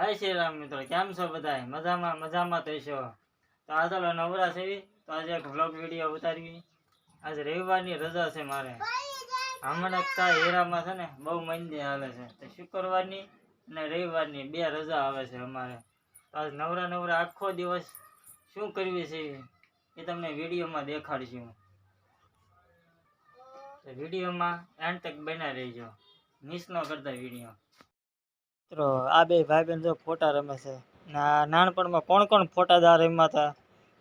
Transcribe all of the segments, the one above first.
જય શ્રી રામ મિત્રો, કેમ છો બધા મજામાં મજામાં તો છો તો આ ચાલો નવરા છે તો આજે એક વ્લોગ વીડિયો ઉતારવી. આજે રવિવારની રજા છે મારે. હમણાં કાંઈ હેરામાં છે ને, બહુ મંદી હાલે છે. તો શુક્રવારની અને રવિવારની બે રજા આવે છે અમારે. તો આજ નવરા નવરા આખો દિવસ શું કરવી છે એ તમને વિડીયોમાં દેખાડશું. વિડીયોમાં એન્ડ તક બના રહેજો. મિસ ન કરતા વીડિયો. મિત્રો આ બે ભાઈ બહેન જો ફોટા રમે છે. ના નાનપણમાં કોણ કોણ ફોટાદાર રમ્યા હતા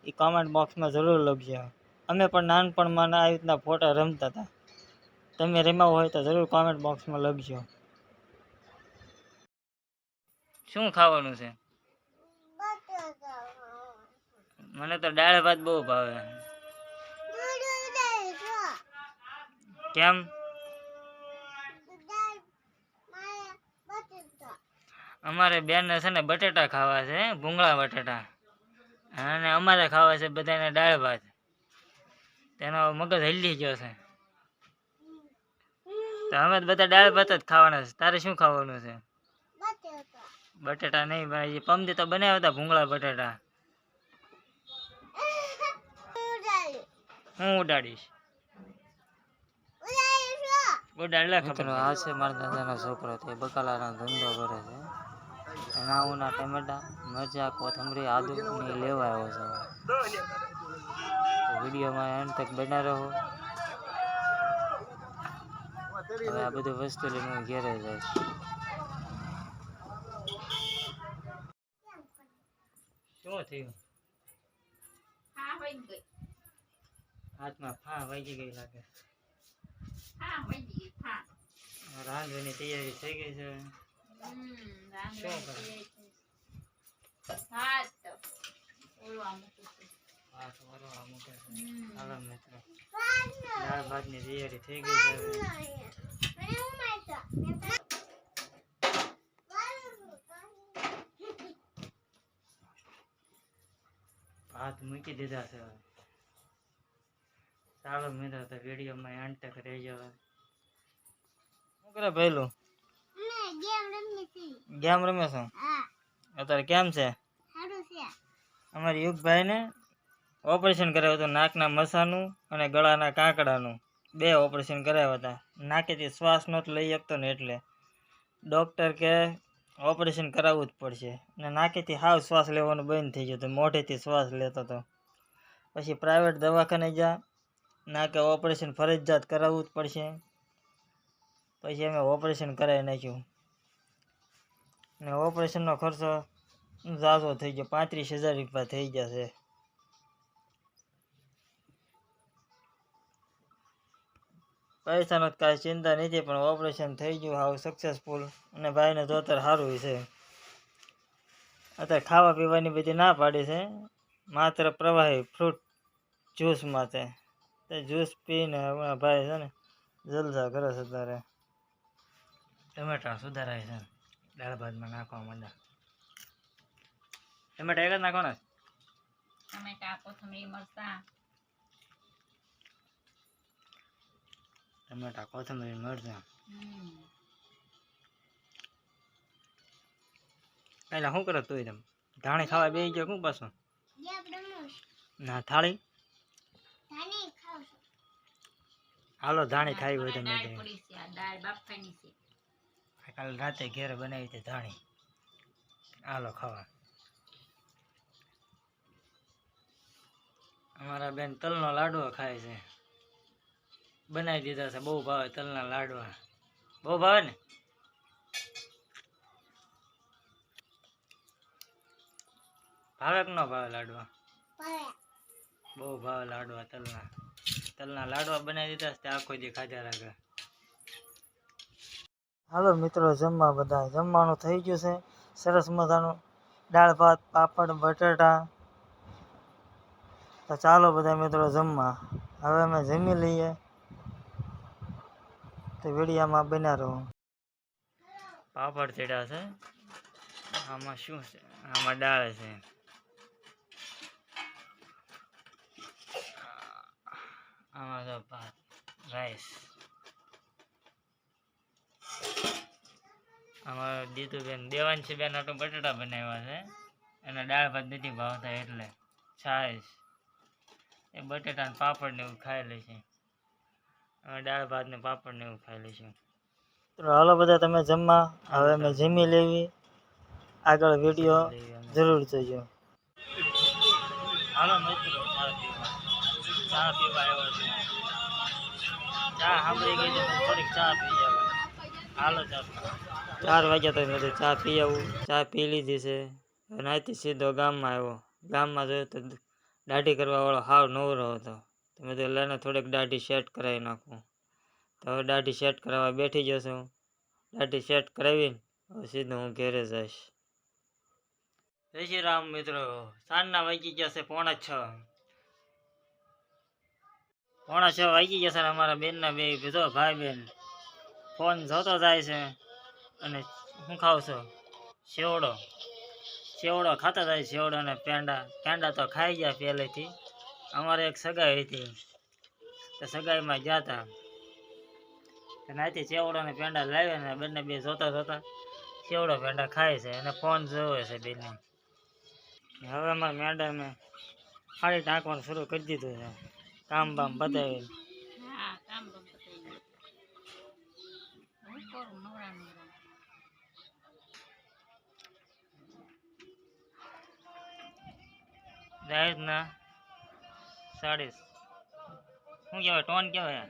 એ કોમેન્ટ બોક્સમાં જરૂર લખજો. અમે પણ નાનપણમાં આવી રીતના ફોટા રમતા હતા. તમે રમ્યા હોય તો જરૂર કોમેન્ટ બોક્સમાં લખજો. શું ખાવાનું છે? મને તો દાળ ભાત બહુ ભાવે. કેમ? અમારે બેનને છે ને બટેટા ખાવા છે ભૂંગળા બટેટા. અને અમારે ખાવા છે બધાને દાળ ભાત. તેનો મગજ હલી ગયો છે. તો અમે તો બધા દાળ ભાત જ ખાવાના છે. તારે શું ખાવાનું છે? બટેટા નહીં ભાઈ પમદી તો બનાવ્યા હતા ભૂંગળા બટેટા. હું ઉડાડીશ. ઉડાડ લે મિત્રો આ છે મારા દાદાનો છોકરો તે બકાલાનો ધંધો કરે છે. નાઉના ટમેટા મરચા કોથમરી આદુ ને લેવા આવ્યો છે. તો વિડીયોમાં એન્ડ તક બના રહો. હવે આ બધું વસ્તુ લઈને હું ઘેરે જઈશ. શું થયું? હાથમાં ફા વાગી ગઈ લાગે. રાંધવાની તૈયારી થઈ ગઈ છે. શું કરે હાથ વરવા મૂકે છે હાલો મિત્રો દાળ ભાતની તૈયારી થઈ ગઈ છે હવે. ભાત મૂકી દીધા છે હવે ચાલો મિત્રો તો વિડીયોમાં એન્ડ તક રહેજો હવે. શું કરે પહેલું ગેમ રમે છો. અત્યારે કેમ છે? અમારે યુગભાઈને ઓપરેશન કરાવ્યું હતું નાકના મસાનું અને ગળાના કાંકડાનું. બે ઓપરેશન કરાવ્યા હતા. નાકેથી શ્વાસ નહોતો લઈ શકતો ને એટલે. ડૉક્ટર કે ઓપરેશન કરાવવું જ પડશે. અને નાકેથી હાવ શ્વાસ લેવાનું બંધ થઈ ગયું હતું. મોઢેથી શ્વાસ લેતો હતો. પછી પ્રાઇવેટ દવાખાને જા નાકે ઓપરેશન ફરજિયાત કરાવવું જ પડશે. પછી અમે ઓપરેશન કરાવી નાખ્યું. ને ઓપરેશનનો ખર્ચો ઝાઝો થઈ ગયો, પાંત્રીસ હજાર રૂપિયા થઈ ગયા છે. પૈસાનો કાંઈ ચિંતા નથી, પણ ઓપરેશન થઈ ગયું, હાવ સક્સેસફુલ અને ભાઈને તો અત્યારે સારું છે. અત્યારે ખાવા પીવાની બધી ના પાડી છે, માત્ર પ્રવાહી ફ્રૂટ જ્યુસ માટે. તે જ્યુસ પીને હમણાં ભાઈ છે ને જલસા કરે છે અત્યારે. ટમેટા સુધારાય છે. દાળ ભાતમાં નાખવા માંડ્યા. ટમેટા એક જ નાખવાના છે? ટમેટા કોથમરી મરચા ટમેટા કોથમરી મરચાં એટલે શું કરો તું તમે? ધાણી ખાવા બેસી ગયો શું પાછું? ના થાળી? હાલો ધાણી ખાવી હોય તમે દાળ બાફવાની છે. કાલ રાતે ઘેર બનાવી હતી ધાણી. આલો ખાવા. અમારા બેન તલનો લાડવો ખાય છે. બનાવી દીધા છે બહુ ભાવે તલના લાડવા. બહુ ભાવે ને? ભાવે કે ન ભાવે લાડવા? બહુ ભાવે લાડવા તલના. તલના લાડવા બનાવી દીધા છે આખો જે ખાધા રાખે. હાલો મિત્રો, જમવા બધા. જમવાનું થઈ ગયું છે. સરસ મજાનું દાળ ભાત, પાપડ, બટાટા. તો ચાલો બધા મિત્રો જમવા. હવે અમે જમી લઈએ. તો વિડીયામાં બન્યા રહો. પાપડ ચડ્યા છે. આમાં શું છે? આમાં દાળ છે. આમાં તો ભાત, રાઈસ. અમારા દીતુબેન દેવાંશીબેન આટલું બટાટા બનાવ્યા છે. એને દાળ ભાત નથી ભાવતા એટલે છાશ. એ બટાટા ને પાપડ ને એવું ખાઈ લઈશું અમે દાળ ભાત ને પાપડ ને એવું ખાઈ લઈશું. તો હાલો બધા તમે જમવા. હવે અમે જમી લેવી. આગળ વીડિયો જરૂર જોજો. હાલો મિત્રો ચા પીવા. આવ્યો છું ચા સાંભળી ગઈ તો થોડીક ચા પી જાવ હાલો ચા. ચાર વાગ્યા તો તો ચા પી આવું. ચા પી લીધી છે. નાહીથી સીધો ગામમાં આવ્યો. ગામમાં જોયો તો દાઢી કરવાવાળો હાવ નવરો હતો. તો મેં તો લઈને થોડીક દાઢી સેટ કરાવી નાખું. તો હવે દાઢી સેટ કરાવવા બેઠી જશું દાઢી સેટ કરાવીને હવે સીધો હું ઘેરે જઈશ. જય શ્રી રામ મિત્રો. સાંજના વાગી ગયા છે પોણા છ. પોણા છ વાગી ગયા છે અમારા બેનના બે બીજો ભાઈ બેન. ફોન જોતો જાય છે. અને શું ખાવ છો સેવડો સેવડો ખાતા થાય સેવડો અને પેંડા. પેંડા તો ખાઈ ગયા પહેલેથી. અમારે એક સગાઈ હતી. તો સગાઈમાં ગયા હતા નાથી સેવડો અને પેંડા લાવ્યા ને બંને બે જોતા જોતા સેવડો પેંડા ખાય છે અને ફોન જોવે છે બેને. હવે અમારા મેડમે ખાલી ટાંકવાનું શરૂ કરી દીધું છે. કામ બામ બતાવી હા કામ તો પતાઈ ગયું હું કરું નવરા નવરા જાહેરના સાડી શું કહેવાય? ટોન કહેવાય?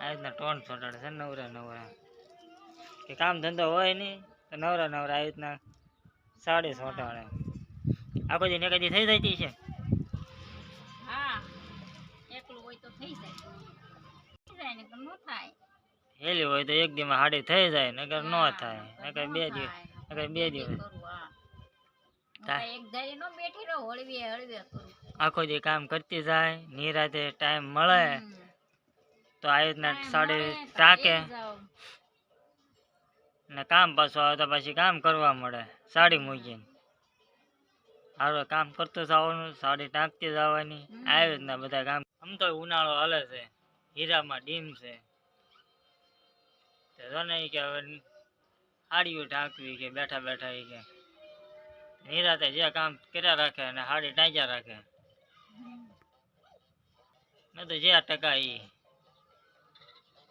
આ રીતના ટોન છોટાડે છે નવરા નવરા. કે કામ ધંધો હોય નહીં તો નવરા નવરા આવી રીતના સાડી છોટાડે આ બધી ને કદી થઈ જતી છે? ને ન હેલી હોય તો એક દીમાં હાડી થઈ જાય નગર ન થાય. નગર બે દિવસ નગર બે દિવસ આખો જે કામ કરતી જાય નિરાતે ટાઈમ મળે તો આવી રીતના કાંઈ સાડી ટાંકે ને કામ પાછું આવે તો પછી કામ કરવા મળે સાડી મૂકીને. સારું કામ કરતું જવાનું સાડી ટાંકતી જવાની. આવી રીતના બધા કામ. આમ તો ઉનાળો હાલે છે હીરામાં ડીમ છે. તો નહીં કે હવે સાડીઓ ટાંકવી કે બેઠા બેઠા કે નિરાતે જે કામ કર્યા રાખે અને હાડી ટાંક્યા રાખે ને તો જે ટકા એ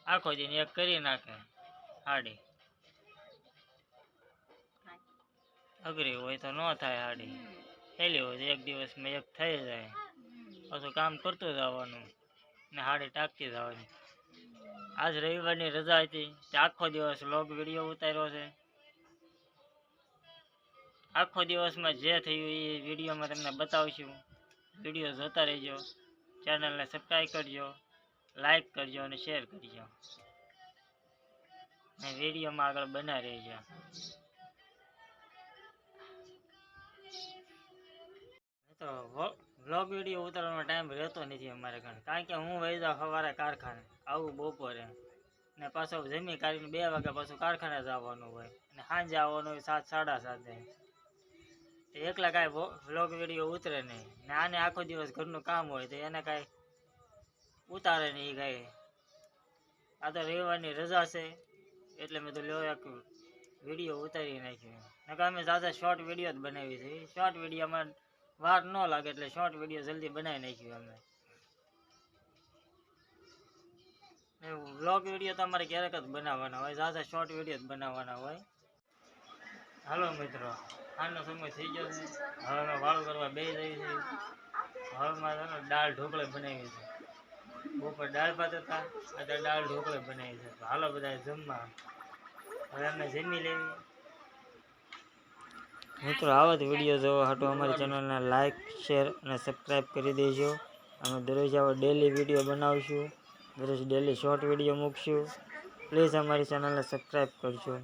આખો દિન એક કરી નાખે હાડી અઘરી હોય તો ન થાય હાડી હમ. હોય એક દિવસમાં એક થઈ જાય. પાછું કામ કરતું જવાનું ને હાડી ટાંકતી જવાની આજ રવિવારની રજા હતી, તે આખો દિવસ લોગ વીડિયો ઉતાર્યો છે આખો દિવસમાં જે થયું એ વિડીયોમાં તમને બતાવશું. વીડિયો જોતા રહેજો. ચેનલને સબસ્ક્રાઈબ કરજો. લાઈક કરજો અને શેર કરજો. અને વિડીયોમાં આગળ બના રહેજો. તો વ્લોગ વીડિયો ઉતારવાનો ટાઈમ રહેતો નથી અમારે ઘણ કારણ કે હું વહી જાઉં સવારે કારખાને, આવું બપોરે. ને પાછો જમી કાઢીને બે વાગે પાછું કારખાને જવાનું હોય. અને સાંજે આવવાનું હોય સાત, સાડા સાતે. એકલા કાંઈ વ્લોગ વીડિયો ઉતરે નહીં. ને આને આખો દિવસ ઘરનું કામ હોય તો એને કાંઈ ઉતારે નહીં કાંઈ. આ તો રવિવારની રજા છે, એટલે મેં તો લ્યો એક વીડિયો ઉતારી નાખ્યો. નકર અમે ઝાઝા શોર્ટ વીડિયો જ બનાવી છે. શોર્ટ વિડીયોમાં વાર ન લાગે એટલે શોર્ટ વીડિયો જલ્દી બનાવી નાખ્યું અમે. વ્લોગ વીડિયો તો અમારે ક્યારેક જ બનાવવાના હોય ઝાઝા શોર્ટ વીડિયો જ બનાવવાના હોય. હાલો મિત્રો, આનો સમય થઈ ગયો છે. હવે વાળું કરવા બે જઈએ છે હવે મારે છે ને દાળ ઢોકળે બનાવી છે. બપોર દાળ ભાત હતા અત્યારે દાળ ઢોકળે બનાવી છે. હાલો બધા જમવા. હવે અમે જમી લેવી મિત્રો, આવા જ વીડિયો જોવા હાટું અમારી ચેનલને લાઇક શેર અને સબસ્ક્રાઈબ કરી દેજો. અમે દરરોજ આવા ડેલી વીડિયો બનાવશું. દરરોજ ડેલી શોર્ટ વીડિયો મૂકશું. પ્લીઝ અમારી ચેનલને સબસ્ક્રાઈબ કરજો.